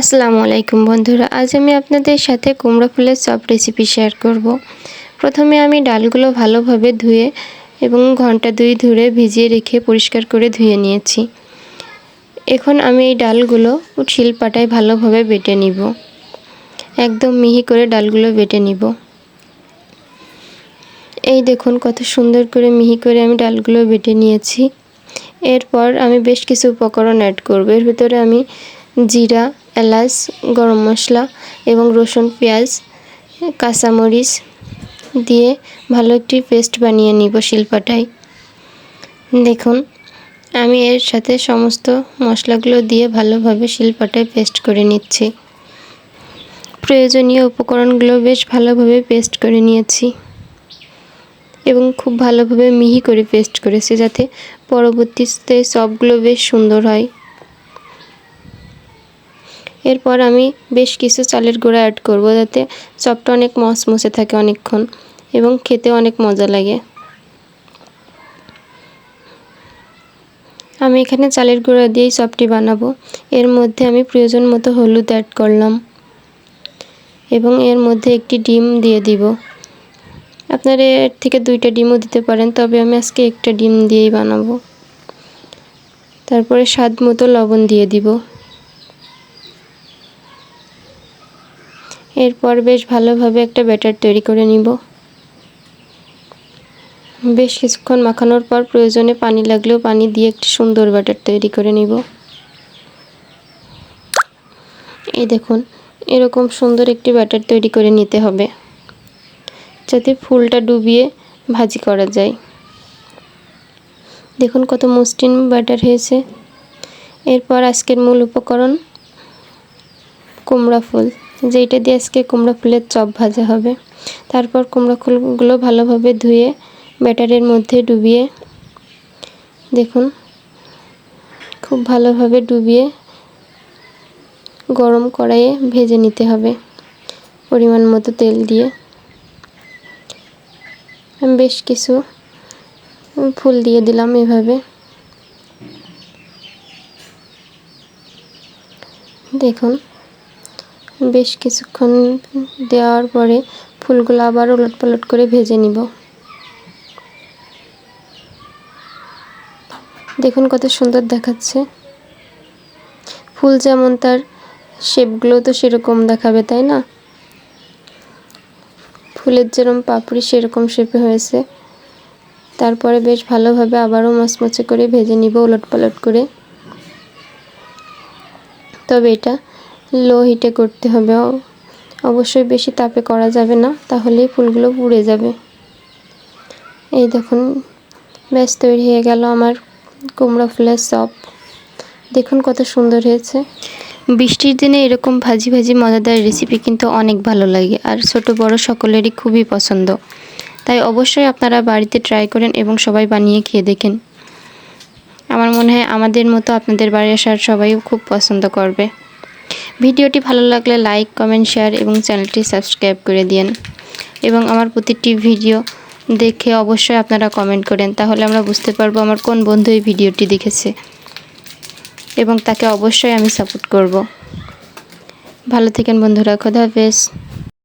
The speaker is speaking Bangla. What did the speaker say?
আসসালামু আলাইকুম বন্ধুরা, আজ আমি আপনাদের সাথে কুমড়ো ফুলের চপ রেসিপি শেয়ার করব। প্রথমে আমি ডালগুলো ভালোভাবে ধুয়ে এবং ঘণ্টা দুই ধরে ভিজিয়ে রেখে পরিষ্কার করে ধুয়ে নিয়েছি। এখন আমি এই ডালগুলো শিলপাটায় ভালোভাবে বেটে নিব। একদম মিহি করে ডালগুলো বেটে নিব। এই দেখুন কত সুন্দর করে মিহি করে আমি ডালগুলো বেটে নিয়েছি। এরপর আমি বেশ কিছু উপকরণ অ্যাড করব। এর ভিতরে আমি জিরা এলাচ, গরম মশলা এবং রসুন, পেঁয়াজ, কাঁচামরিচ দিয়ে ভালো একটি পেস্ট বানিয়ে নিব শিলপাটায়। দেখুন, আমি এর সাথে সমস্ত মশলাগুলো দিয়ে ভালোভাবে শিলপাটায় পেস্ট করে নিচ্ছি। প্রয়োজনীয় উপকরণগুলো বেশ ভালোভাবে পেস্ট করে নিয়েছি এবং খুব ভালোভাবে মিহি করে পেস্ট করেছি যাতে পরবর্তীতে সবগুলো বেশ সুন্দর হয়। এরপর আমি বেশ কিছু চালের গুঁড়া অ্যাড করব যাতে চপটা অনেক মচমচে থাকে অনেকক্ষণ এবং খেতে অনেক মজা লাগে। আমি এখানে চালের গুঁড়া দিয়েই চপটি বানাবো। এর মধ্যে আমি প্রয়োজন মতো হলুদ অ্যাড করলাম এবং এর মধ্যে একটি ডিম দিয়ে দিব। আপনারা এর থেকে দুইটা ডিমও দিতে পারেন, তবে আমি আজকে একটা ডিম দিয়েই বানাবো। তারপরে স্বাদ মতো লবণ দিয়ে দিব। এরপর বেশ ভালোভাবে একটা ব্যাটার তৈরি করে নিব। বেশ কিছুক্ষণ মাখানোর পর প্রয়োজনে পানি লাগলেও পানি দিয়ে একটি সুন্দর ব্যাটার তৈরি করে নিব। এই দেখুন, এরকম সুন্দর একটি ব্যাটার তৈরি করে নিতে হবে, যাতে ফুলটা ডুবিয়ে ভাজি করা যায়। দেখুন কত মসৃণ ব্যাটার হয়েছে। এরপর আজকের মূল উপকরণ কুমড়া ফুল। যেইটা দিয়ে আজকে কুমড়া ফুলের চপ ভাজা হবে। তারপর কুমড়া ফুলগুলো ভালোভাবে ধুয়ে ব্যাটারের মধ্যে ডুবিয়ে দেখুন, খুব ভালোভাবে ডুবিয়ে গরম কড়াইয়ে ভেজে নিতে হবে পরিমাণ মতো তেল দিয়ে। আমি বেশ কিছু ফুল দিয়ে দিলাম এভাবে। দেখুন বেশ কিছুক্ষণ দেওয়ার পরে ফুলগুলো আবার উলট পালট করে ভেজে নিব। দেখুন কত সুন্দর দেখাচ্ছে। ফুল যেমন তার শেপগুলো তো সেরকম দেখাবে, তাই না? ফুলের যেরকম পাপড়ি সেরকম শেপে হয়েছে। তারপরে বেশ ভালোভাবে আবারও মচমচে করে ভেজে নিব উলট পালট করে। তবে এটা লো হিটে করতে হবে। অবশ্যই বেশি তাপে করা যাবে না, তাহলেই ফুলগুলো পুড়ে যাবে। এই দেখুন, ব্যাস তৈরি হয়ে গেল আমার কুমড়ো ফুলের চপ। দেখুন কত সুন্দর হয়েছে। বৃষ্টির দিনে এরকম ভাজি ভাজি মজাদার রেসিপি কিন্তু অনেক ভালো লাগে, আর ছোট বড় সকলেরই খুবই পছন্দ। তাই অবশ্যই আপনারা বাড়িতে ট্রাই করেন এবং সবাই বানিয়ে খেয়ে দেখেন। আমার মনে হয় আমাদের মতো আপনাদের বাড়ি আসার সবাই খুব পছন্দ করবে। ভিডিওটি ভালো লাগলে লাইক, কমেন্ট, শেয়ার এবং চ্যানেলটি সাবস্ক্রাইব করে দিন এবং আমার প্রতিটি ভিডিও দেখে অবশ্যই আপনারা কমেন্ট করেন, তাহলে আমরা বুঝতে পারব আমার কোন বন্ধু এই ভিডিওটি দেখেছে। এবং তাকে অবশ্যই আমি সাপোর্ট করব। ভালো থেকেন বন্ধুরা, খোদা হাফেজ।